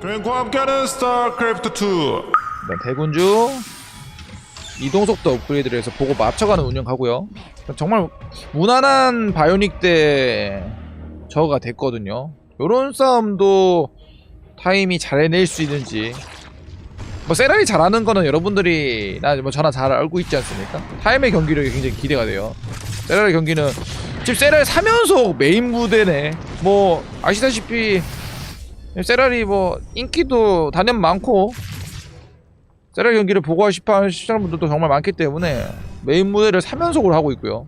그리고 함께하는 스타크래프트 2 네, 대군주 이동속도 업그레이드를 해서 보고 맞춰가는 운영하고요. 정말 무난한 바이오닉 대 저가 됐거든요. 요런 싸움도 타임이 잘 해낼 수 있는지 뭐 세라리 잘하는 거는 여러분들이 나뭐 저나 잘 알고 있지 않습니까? 타임의 경기력이 굉장히 기대가 돼요. 세라리 경기는 지금 세라리 3연속 메인 무대네. 뭐 아시다시피 세라리 뭐 인기도 단연 많고 세라리 경기를 보고 싶어 시청자분들도 정말 많기 때문에 메인 무대를 3연속으로 하고 있고요.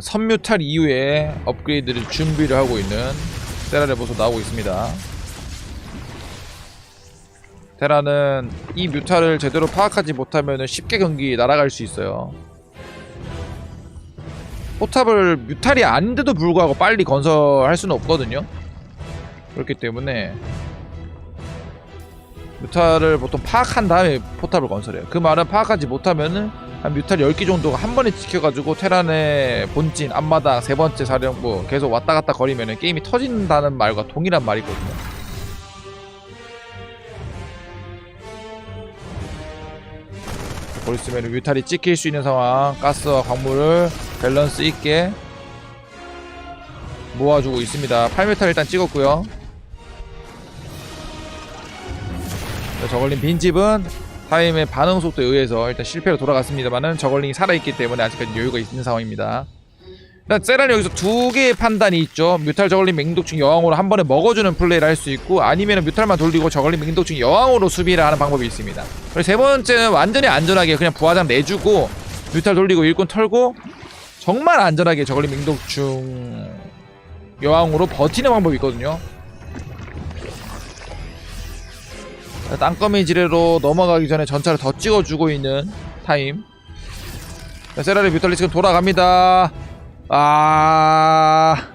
선뮤탈 이후에 업그레이드를 준비를 하고 있는 세라의 모습 나오고 있습니다. 테라는 이 뮤탈을 제대로 파악하지 못하면 쉽게 경기 날아갈 수 있어요. 포탑을 뮤탈이 아닌데도 불구하고 빨리 건설할 수는 없거든요. 그렇기 때문에 뮤탈을 보통 파악한 다음에 포탑을 건설해요. 그 말은 파악하지 못하면은 한 뮤탈 10개 정도가 한 번에 지켜가지고 테란의 본진, 앞마당, 세 번째 사령부 계속 왔다 갔다 거리면은 게임이 터진다는 말과 동일한 말이거든요. 볼 있으면 뮤탈이 찍힐 수 있는 상황, 가스와 광물을 밸런스 있게 모아주고 있습니다. 8m 일단 찍었고요. 자, 저걸린 빈집은 타임의 반응 속도에 의해서 일단 실패로 돌아갔습니다만은 저걸링이 살아있기 때문에 아직까지 여유가 있는 상황입니다. 일단 세란이 여기서 두 개의 판단이 있죠. 뮤탈 저걸링 맹독충 여왕으로 한 번에 먹어주는 플레이를 할 수 있고 아니면 뮤탈만 돌리고 저걸링 맹독충 여왕으로 수비를 하는 방법이 있습니다. 그리고 세 번째는 완전히 안전하게 그냥 부하장 내주고 뮤탈 돌리고 일꾼 털고 정말 안전하게 저걸링 맹독충 여왕으로 버티는 방법이 있거든요. 자, 땅거미 지뢰로 넘어가기 전에 전차를 더 찍어주고 있는 타임. 자, 세라리 뮤탈리 지금 돌아갑니다. 아.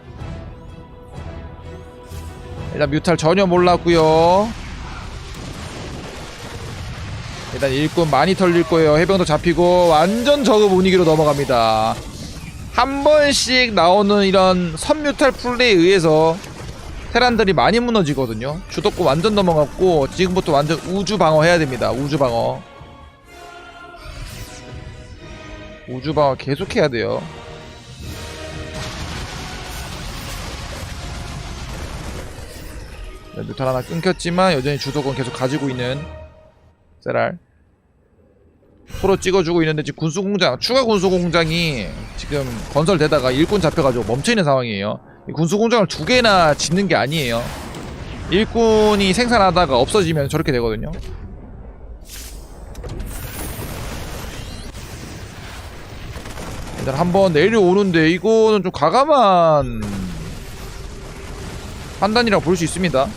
일단 뮤탈 전혀 몰랐고요. 일단 일꾼 많이 털릴 거예요. 해병도 잡히고 완전 저그 분위기로 넘어갑니다. 한 번씩 나오는 이런 선뮤탈 플레이에 의해서 테란들이 많이 무너지거든요. 주도권 완전 넘어갔고 지금부터 완전 우주 방어 해야 됩니다. 우주 방어. 우주 방어 계속 해야 돼요. 네, 뮤탈 하나 끊겼지만 여전히 주도권 계속 가지고 있는 세랄. 서로 찍어주고 있는데 지금 군수공장 추가 군수공장이 지금 건설되다가 일꾼 잡혀가지고 멈춰있는 상황이에요. 이 군수공장을 두 개나 짓는 게 아니에요. 일꾼이 생산하다가 없어지면 저렇게 되거든요. 일단 한번 내려오는데 이거는 좀 과감한 판단이라고 볼 수 있습니다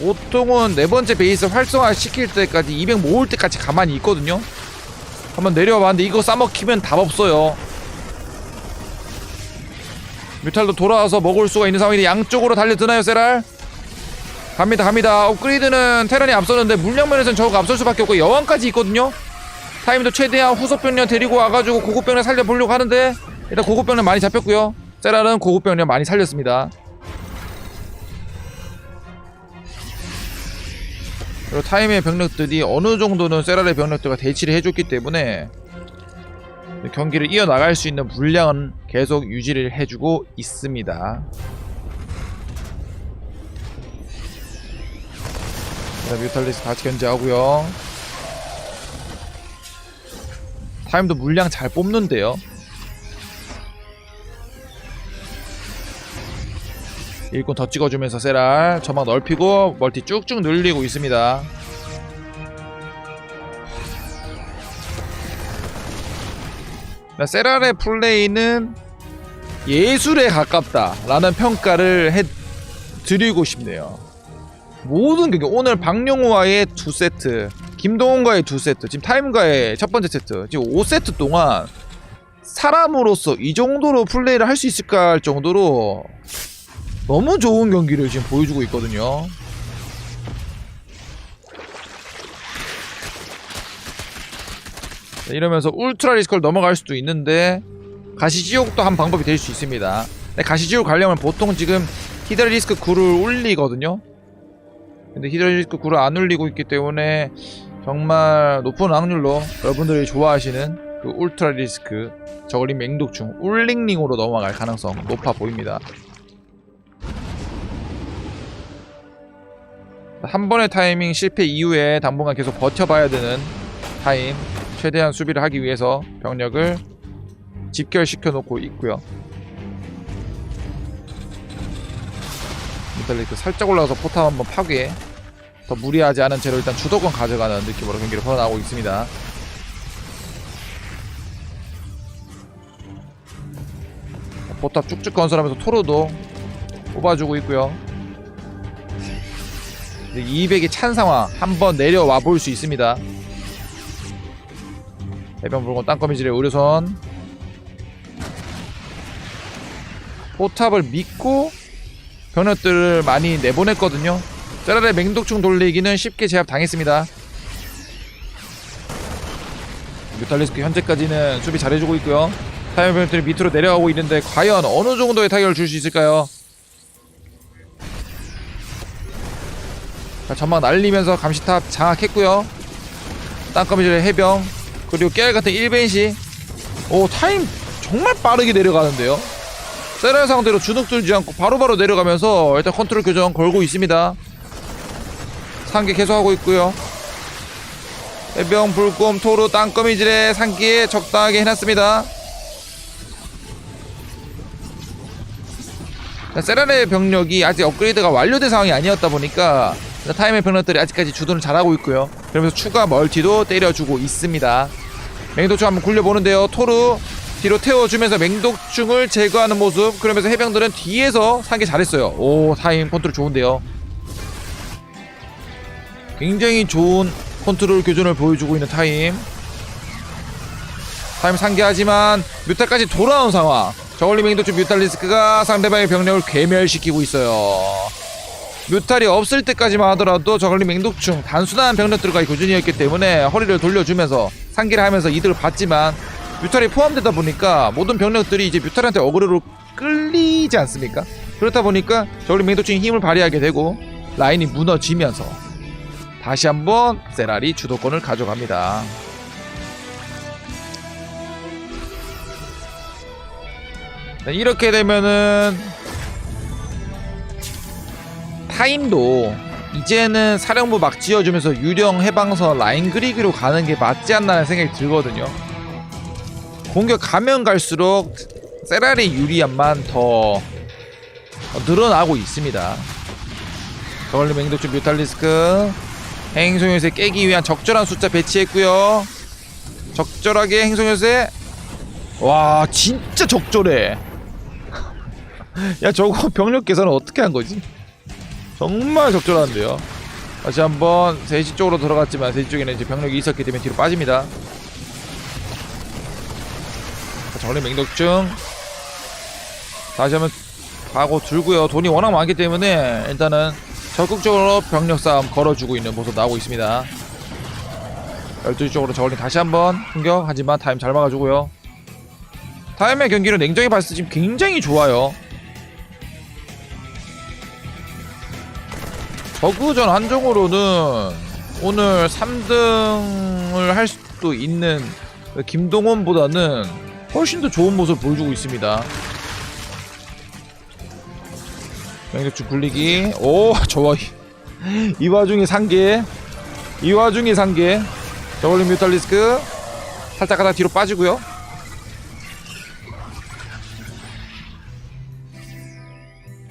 보통은 네 번째 베이스 활성화 시킬 때까지 200 모을 때까지 가만히 있거든요. 한번 내려와봤는데 이거 싸먹히면 답 없어요. 뮤탈도 돌아와서 먹을 수가 있는 상황인데 양쪽으로 달려드나요, 세랄? 갑니다, 갑니다. 업그레이드는 테란이 앞서는데 물량면에서는 저가 앞설 수밖에 없고 여왕까지 있거든요. 타임도 최대한 후속병력 데리고 와가지고 고급병력 살려보려고 하는데 일단 고급병력 많이 잡혔고요. 세랄은 고급병력 많이 살렸습니다. 그리고 타임의 병력들이 어느 정도는 세랄의 병력들과 대치를 해줬기 때문에 경기를 이어나갈 수 있는 분량은 계속 유지를 해주고 있습니다. 자, 뮤탈리스 같이 견제하고요. 타임도 물량 잘 뽑는데요. 일꾼 더 찍어주면서 세랄 점막 넓히고 멀티 쭉쭉 늘리고 있습니다. 자, 세랄의 플레이는 예술에 가깝다라는 평가를 해 드리고 싶네요. 모든 경기 오늘 박용우와의 두 세트, 김동훈과의 두 세트, 지금 타임과의 첫 번째 세트, 지금 5세트 동안 사람으로서 이 정도로 플레이를 할 수 있을까 할 정도로 너무 좋은 경기를 지금 보여주고 있거든요. 자, 이러면서 울트라 리스크를 넘어갈 수도 있는데 가시지옥도 한 방법이 될 수 있습니다. 가시지옥 가려면 보통 지금 히드라 리스크 9를 올리거든요 근데 히드라 리스크 9를 안 올리고 있기 때문에 정말 높은 확률로 여러분들이 좋아하시는 그 울트라 리스크 저글링 맹독충 울링링으로 넘어갈 가능성 높아 보입니다 한 번의 타이밍 실패 이후에 당분간 계속 버텨봐야 되는 타임 최대한 수비를 하기 위해서 병력을 집결시켜 놓고 있고요. 메탈리크 살짝 올라가서 포탑 한번 파괴 더 무리하지 않은 채로 일단 주도권 가져가는 느낌으로 경기를 풀어나가고 있습니다. 포탑 쭉쭉 건설하면서 토르도 뽑아주고 있고요. 200이 찬 상황 한번 내려와 볼 수 있습니다. 해병 불고 땅거미질의 의료선 포탑을 믿고 병력들을 많이 내보냈거든요. 짜라의 맹독충 돌리기는 쉽게 제압 당했습니다. 뮤탈리스크 현재까지는 수비 잘해주고 있고요. 타이어 병력들이 밑으로 내려가고 있는데 과연 어느 정도의 타격을 줄 수 있을까요? 자, 전막 날리면서 감시탑 장악했고요. 땅거미질의 해병 그리고 깨알 같은 1벤시 오 타임 정말 빠르게 내려가는데요. 세라 상대로 주눅 들지 않고 바로바로 내려가면서 일단 컨트롤 교정 걸고 있습니다. 상계 계속하고 있고요. 해병 불곰 토르 땅거미질의 상기에 적당하게 해놨습니다. 세라의 병력이 아직 업그레이드가 완료된 상황이 아니었다 보니까 타임의 병력들이 아직까지 주도를 잘하고 있고요. 그러면서 추가 멀티도 때려주고 있습니다. 맹독충 한번 굴려보는데요. 토르 뒤로 태워주면서 맹독충을 제거하는 모습. 그러면서 해병들은 뒤에서 상계 잘했어요. 오 타임 컨트롤 좋은데요. 굉장히 좋은 컨트롤 교전을 보여주고 있는 타임. 타임 상계하지만 뮤탈까지 돌아온 상황. 저걸리 맹독충 뮤탈리스크가 상대방의 병력을 괴멸시키고 있어요. 뮤탈이 없을 때까지만 하더라도 저걸리 맹독충 단순한 병력들과의 교전이었기 때문에 허리를 돌려주면서 상기를 하면서 이득을 봤지만 뮤탈이 포함되다 보니까 모든 병력들이 이제 뮤탈한테 어그로로 끌리지 않습니까? 그렇다 보니까 저걸리 맹독충이 힘을 발휘하게 되고 라인이 무너지면서 다시 한번 세랄이 주도권을 가져갑니다. 네, 이렇게 되면은 타임도 이제는 사령부 막 지어주면서 유령 해방서 라인 그리기로 가는 게 맞지 않나는 생각이 들거든요. 공격 가면 갈수록 세라리 유리함만 더 늘어나고 있습니다. 저걸리 맹독주 뮤탈리스크 행성 요새 깨기 위한 적절한 숫자 배치했고요. 적절하게 행성 요새 와 진짜 적절해. 야 저거 병력 계산은 어떻게 한 거지? 정말 적절한데요. 다시 한번 3시 쪽으로 들어갔지만 3시 쪽에는 이제 병력이 있었기 때문에 뒤로 빠집니다. 정리 맹독증 다시 한번 가고 들고요. 돈이 워낙 많기 때문에 일단은 적극적으로 병력 싸움 걸어주고 있는 모습 나오고 있습니다. 12시 쪽으로 저걸리 다시 한번 공격 하지만 타임 잘 막아주고요. 타임의 경기를 냉정히 봤을 때 지금 굉장히 좋아요. 저그전 한정으로는 오늘 3등을 할 수도 있는 김동원보다는 훨씬 더 좋은 모습을 보여주고 있습니다. 명격주 굴리기. 오, 좋아. 이 와중에 상계. 이 와중에 상계. 저걸리 뮤탈리스크. 살짝 가다 뒤로 빠지고요.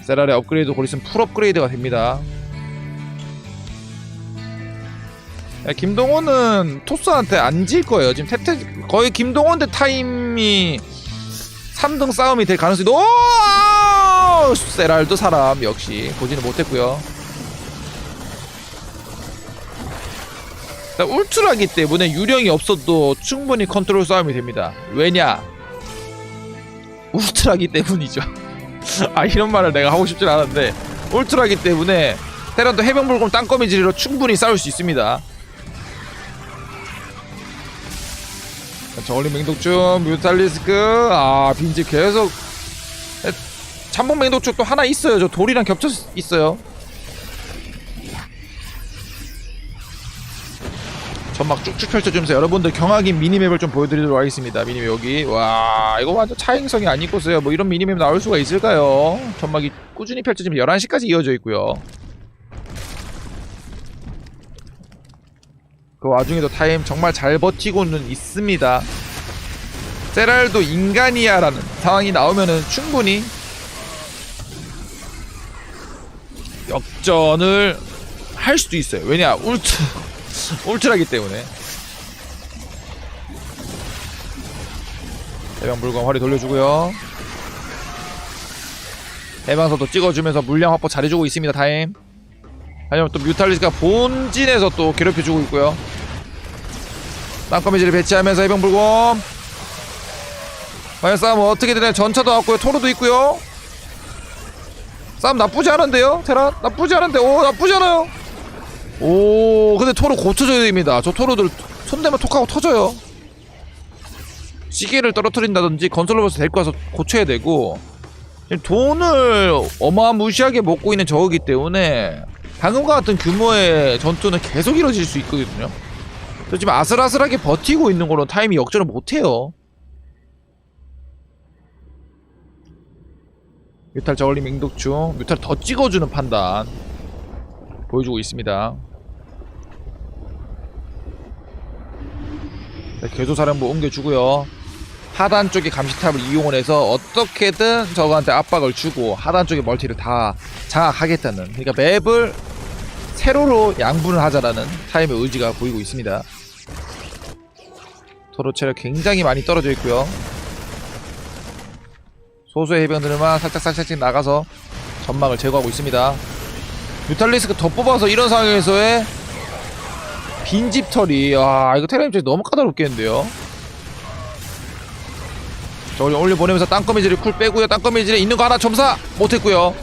세라의 업그레이드 곧 있으면 풀 업그레이드가 됩니다. 김동호는 토스한테 안 질 거예요. 지금 태태 거의 김동원 대 타임이 3등 싸움이 될 가능성이 높. 오! 세랄도 사람 역시 보지는 못했고요. 울트라기 때문에 유령이 없어도 충분히 컨트롤 싸움이 됩니다. 왜냐? 울트라기 때문이죠. 아 이런 말을 내가 하고 싶진 않은데 울트라기 때문에 테란도 해병불공 땅거미질로 충분히 싸울 수 있습니다. 저울리 맹독충 뮤탈리스크 아 빈지 계속 잠복 맹독충 또 하나 있어요. 저 돌이랑 겹쳐 있어요. 전막 쭉쭉 펼쳐주면서 여러분들 경악인 미니맵을 좀 보여드리도록 하겠습니다. 미니맵 여기 와 이거 완전 차행성이 아니고서요. 뭐 이런 미니맵 나올 수가 있을까요? 전막이 꾸준히 펼쳐지면 11시까지 이어져 있고요. 그 와중에도 타임 정말 잘 버티고는 있습니다. 세랄도 인간이야라는 상황이 나오면은 충분히 역전을 할 수도 있어요. 왜냐 울트 울트라기 때문에. 해방 불검 허리 돌려주고요. 해방서도 찍어주면서 물량 확보 잘해주고 있습니다. 타임. 하지만 또 뮤탈리스가 본진에서 또 괴롭혀주고 있고요. 땅거미지를 배치하면서 해병 불검. 과연 싸움 어떻게 되나요? 전차도 왔고요. 토르도 있고요. 싸움 나쁘지 않은데요? 테라 나쁘지 않은데 오 나쁘지 않아요. 오 근데 토르 고쳐줘야 됩니다. 저 토르들 손대면 톡하고 터져요. 시계를 떨어뜨린다든지 건설로버스 데리고 와서 고쳐야 되고 돈을 어마무시하게 먹고 있는 저거기 때문에 방금과 같은 규모의 전투는 계속 이뤄질 수 있거든요. 저 지금 아슬아슬하게 버티고 있는 거로 타임이 역전을 못해요. 뮤탈 저울림 맹독충 뮤탈 더 찍어주는 판단 보여주고 있습니다. 네, 궤도사령부 옮겨주고요. 하단 쪽에 감시탑을 이용을 해서 어떻게든 저거한테 압박을 주고 하단 쪽에 멀티를 다 장악하겠다는 그러니까 맵을 세로로 양분을 하자라는 타임의 의지가 보이고 있습니다. 서로 체력 굉장히 많이 떨어져 있고요. 소수의 해병들만 살짝 살짝씩 나가서 전막을 제거하고 있습니다. 뮤탈리스크 더 뽑아서 이런 상황에서의 빈집 털이 아 이거 테라임 쪽 너무 까다롭겠는데요. 저걸 올려 보내면서 땅거미지를 쿨 빼고요. 땅거미지에 있는 거 하나 점사 못했고요.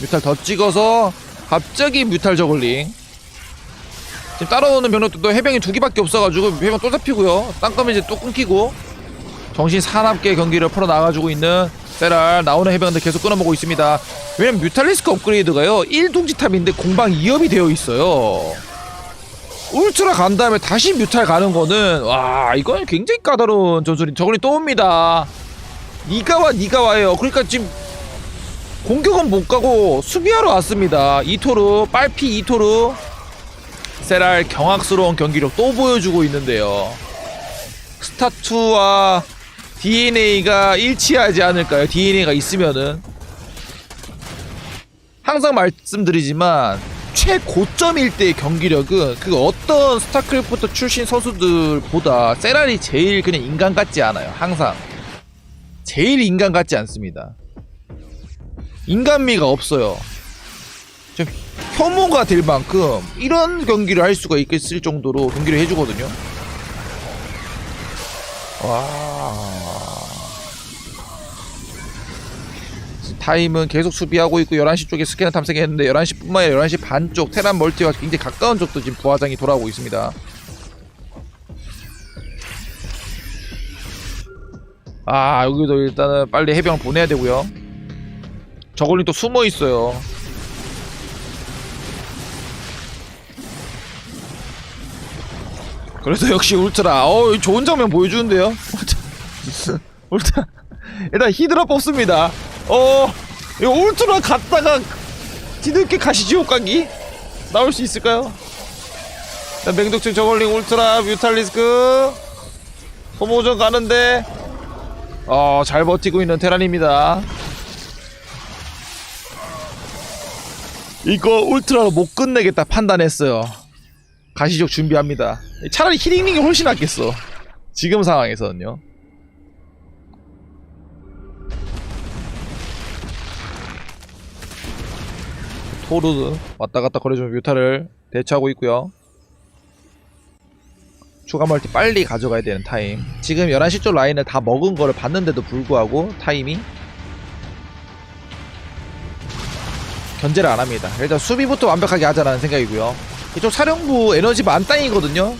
뮤탈 더 찍어서 갑자기 뮤탈 저글링 지금 따라오는 병력도 해병이 두 개밖에 없어가지고 해병 또 잡히고요. 땅거미지 또 끊기고 정신 사납게 경기를 풀어 나가주고 있는 세랄 나오는 해병들 계속 끊어보고 있습니다. 왜냐면 뮤탈리스크 업그레이드가요 1둥지탑인데 공방 2업이 되어 있어요. 울트라 간 다음에 다시 뮤탈 가는 거는 와 이건 굉장히 까다로운 전술이 저걸이 또 옵니다. 니가 와 니가 와요. 그러니까 지금 공격은 못 가고 수비하러 왔습니다. 이토르 빨피 이토르 세랄 경악스러운 경기력 또 보여주고 있는데요. 스타2와 DNA가 일치하지 않을까요? DNA가 있으면은 항상 말씀드리지만 최고점일 때의 경기력은 그 어떤 스타크래프트 출신 선수들보다 세랄이 제일 그냥 인간 같지 않아요. 항상 제일 인간 같지 않습니다. 인간미가 없어요. 좀 혐오가 될 만큼 이런 경기를 할 수가 있겠을 정도로 경기를 해주거든요. 와. 타임은 계속 수비하고 있고 11시 쪽에 스캐너 탐색했는데 11시 뿐만 아니라 11시 반 쪽 테란 멀티와 굉장히 가까운 쪽도 지금 부하장이 돌아오고 있습니다. 아 여기도 일단은 빨리 해병 보내야 되고요. 저걸린 또 숨어 있어요. 그래서 역시 울트라 어 좋은 장면 보여주는데요 울트라 일단 히드라 뽑습니다 어 이거 울트라 갔다가 뒤늦게 가시지옥 가기 나올 수 있을까요? 일단 맹독충 저걸링 울트라 뮤탈리스크 소모전 가는데 어 잘 버티고 있는 테란입니다 이거 울트라로 못 끝내겠다 판단했어요 가시적 준비합니다. 차라리 히링링이 훨씬 낫겠어. 지금 상황에서는요. 토르드 왔다 갔다 거려주는 뮤타를 대처하고 있고요. 추가 멀티 빨리 가져가야 되는 타임. 지금 11시 쪽 라인을 다 먹은 거를 봤는데도 불구하고 타임이 견제를 안 합니다. 일단 수비부터 완벽하게 하자라는 생각이고요. 이쪽 사령부 에너지 만땅이거든요.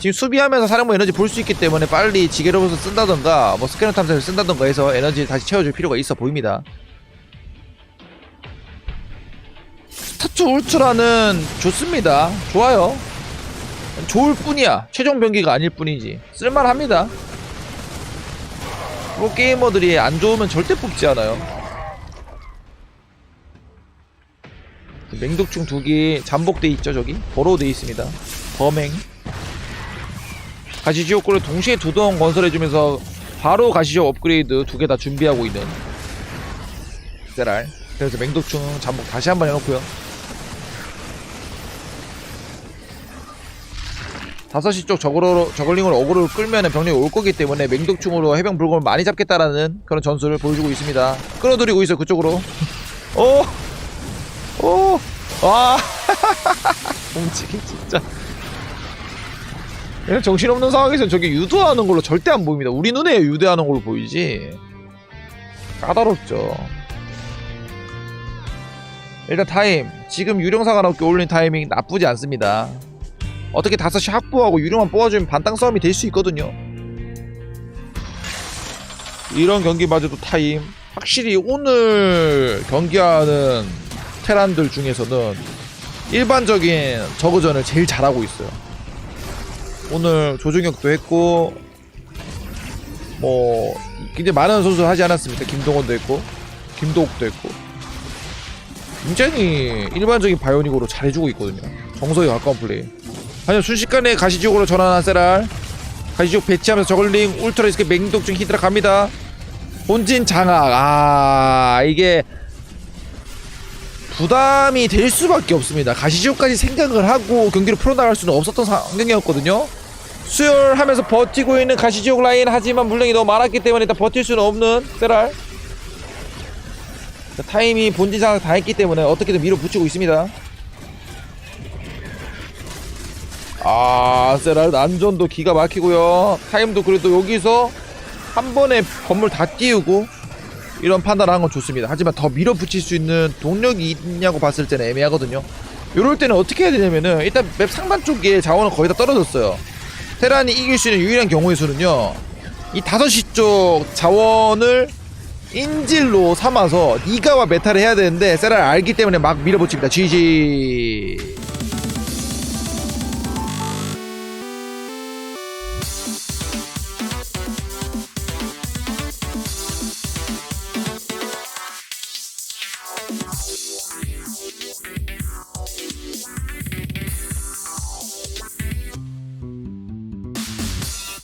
지금 수비하면서 사령부 에너지 볼 수 있기 때문에 빨리 지게로봇을 쓴다던가 뭐 스캐너 탐색을 쓴다던가 해서 에너지 다시 채워줄 필요가 있어 보입니다. 스타트 울트라는 좋습니다. 좋아요. 좋을 뿐이야. 최종 병기가 아닐 뿐이지. 쓸만합니다. 프로 게이머들이 안 좋으면 절대 뽑지 않아요. 맹독충 두기 잠복돼 있죠 저기 버로우 돼 있습니다. 범행. 가시지옥구를 동시에 두 동 건설해주면서 바로 가시지옥 업그레이드 두 개 다 준비하고 있는 세랄. 그래서 맹독충 잠복 다시 한번 해놓고요. 5시 쪽 저걸로, 저걸링으로 어그로를 끌면 병력이 올 거기 때문에 맹독충으로 해병 불곰을 많이 잡겠다라는 그런 전술을 보여주고 있습니다. 끌어들이고 있어요, 그쪽으로. 오! 오! 와! 움직임 진짜. 정신없는 상황에서 저게 유도하는 걸로 절대 안 보입니다. 우리 눈에 유도하는 걸로 보이지. 까다롭죠. 일단 타임. 지금 유령사가 나오게 올린 타이밍 나쁘지 않습니다. 어떻게 5시 확보하고 유령만 뽑아주면 반땅 싸움이 될 수 있거든요. 이런 경기마저도 타임. 확실히 오늘 경기하는 테란들 중에서는 일반적인 저그전을 제일 잘하고 있어요. 오늘 조중혁도 했고 뭐 굉장히 많은 선수 하지 않았습니까? 김동원도 했고 김도욱도 했고 굉장히 일반적인 바이오닉으로 잘해주고 있거든요. 정석에 가까운 플레이. 하지만 순식간에 가시지옥으로 전환한 세랄 가시지옥 배치하면서 저글링 울트라 이스케 맹독중 히드라 갑니다. 본진 장악 아 이게 부담이 될 수밖에 없습니다. 가시지옥까지 생각을 하고 경기를 풀어나갈 수는 없었던 상황이었거든요. 수혈하면서 버티고 있는 가시지옥 라인 하지만 물량이 너무 많았기 때문에 일단 버틸 수는 없는 세랄 자, 타임이 본진 장악 다 했기 때문에 어떻게든 밀어붙이고 있습니다. 아 세랄 난전도 기가 막히고요. 타임도 그래도 여기서 한 번에 건물 다 띄우고 이런 판단을 한 건 좋습니다. 하지만 더 밀어붙일 수 있는 동력이 있냐고 봤을 때는 애매하거든요. 이럴 때는 어떻게 해야 되냐면은 일단 맵 상단 쪽에 자원은 거의 다 떨어졌어요. 테란이 이길 수 있는 유일한 경우의 수는요. 이 5시 쪽 자원을 인질로 삼아서 니가와 메타를 해야 되는데 세라를 알기 때문에 막 밀어붙입니다. GG